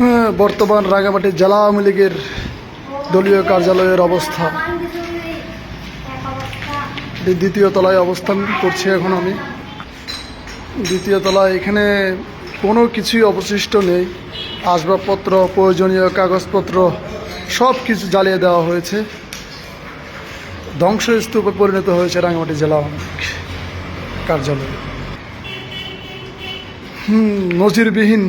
হ্যাঁ, বর্তমান রাঙামাটি জেলা আওয়ামী লীগের দলীয় কার্যালয়ের অবস্থা। দ্বিতীয় তলায় অবস্থান করছি এখন আমি। দ্বিতীয় তলায় এখানে কোনো কিছুই অবশিষ্ট নেই। আসবাবপত্র প্রয়োজনীয় কাগজপত্র সব কিছু জ্বালিয়ে দেওয়া হয়েছে। ধ্বংসস্তূপে পরিণত হয়েছে রাঙামাটি জেলা কার্যালয়। হুম নজিরবিহীন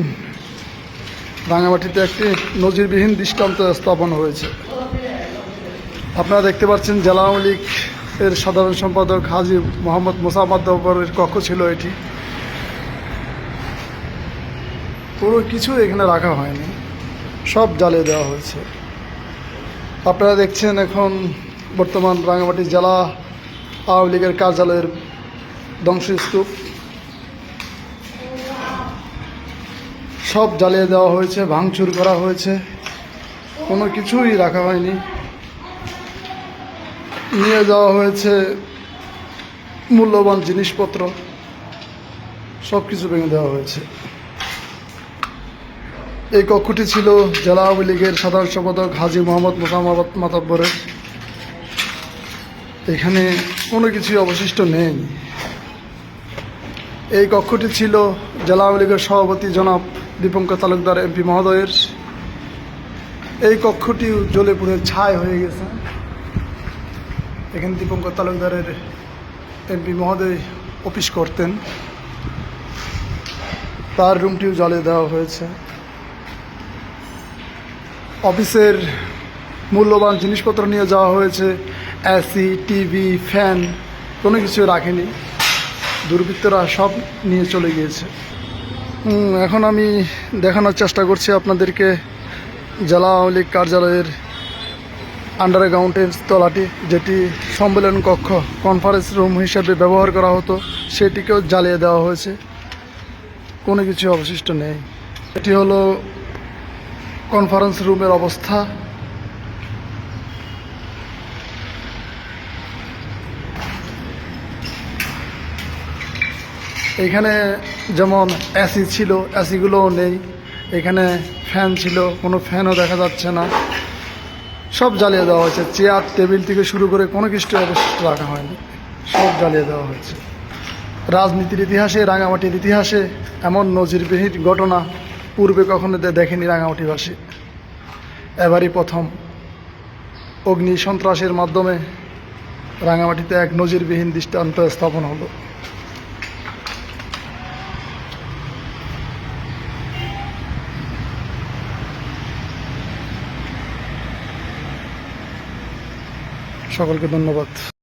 রাঙামাটিতে একটি নজিরবিহীন দৃষ্টান্ত স্থাপন হয়েছে। আপনারা দেখতে পাচ্ছেন জেলা আওয়ামী লীগ এর সাধারণ সম্পাদক হাজি মোহাম্মদ মোসাম্মদ দবরের কক্ষ ছিল এটি। পুরো কিছু এখানে রাখা হয়নি। সব জ্বালিয়ে দেওয়া হয়েছে। আপনারা দেখছেন এখন বর্তমান রাঙামাটি জেলা আওয়ামী লীগের কার্যালয়ের ধ্বংসস্তূপ। সব জ্বালিয়ে দেওয়া হয়েছে, ভাঙচুর করা হয়েছে। কোনো কিছুই রাখা হয়নি। নিয়ে যাওয়া হয়েছে মূল্যবান জিনিসপত্র। সব কিছু ভেঙে দেওয়া হয়েছে। এই কক্ষটি ছিল জেলা আওয়ামী লীগের সাধারণ সম্পাদক হাজি মোহাম্মদ মোসাম্মদ মাতাব্বরের। এখানে কোনো কিছুই অবশিষ্ট নেই। এই কক্ষটি ছিল জেলা আওয়ামী লীগের সভাপতি জনাব দীপঙ্কর তালুকদার এমপি মহোদয়ের। এই কক্ষটি জ্বলে পুড়ে ছাই হয়ে গেছে। এখানে দীপঙ্কর তালুকদারের এমপি মহোদয় অফিস করতেন। তার রুমটিও জ্বালিয়ে দেওয়া হয়েছে। অফিসের মূল্যবান জিনিসপত্র নিয়ে যাওয়া হয়েছে। এসি টিভি ফ্যান কোনো কিছু রাখেনি। দুর্বৃত্তরা সব নিয়ে চলে গিয়েছে। এখন আমি দেখানোর চেষ্টা করছি আপনাদেরকে জেলা আওয়ামী লীগ কার্যালয়ের আন্ডারগ্রাউন্ডের তলাটি, যেটি সম্মেলন কক্ষ কনফারেন্স রুম হিসেবে ব্যবহার করা হতো, সেটিকেও জ্বালিয়ে দেওয়া হয়েছে। কোনো কিছু অবশিষ্ট নেই। এটি হলো কনফারেন্স রুমের অবস্থা। এখানে যেমন এসি ছিল এসিগুলোও নেই। এখানে ফ্যান ছিল, কোনো ফ্যানও দেখা যাচ্ছে না। সব জ্বালিয়ে দেওয়া হয়েছে। চেয়ার টেবিল থেকে শুরু করে কোনো কিছু অবশিষ্ট রাখা হয়নি। সব জ্বালিয়ে দেওয়া হয়েছে। রাজনীতির ইতিহাসে, রাঙামাটির ইতিহাসে এমন নজিরবিহীন ঘটনা পূর্বে কখনো দেখেনি রাঙামাটিবাসী। এবারই প্রথম অগ্নি সন্ত্রাসের মাধ্যমে রাঙামাটিতে এক নজিরবিহীন দৃষ্টান্ত স্থাপন হলো। সকলকে ধন্যবাদ।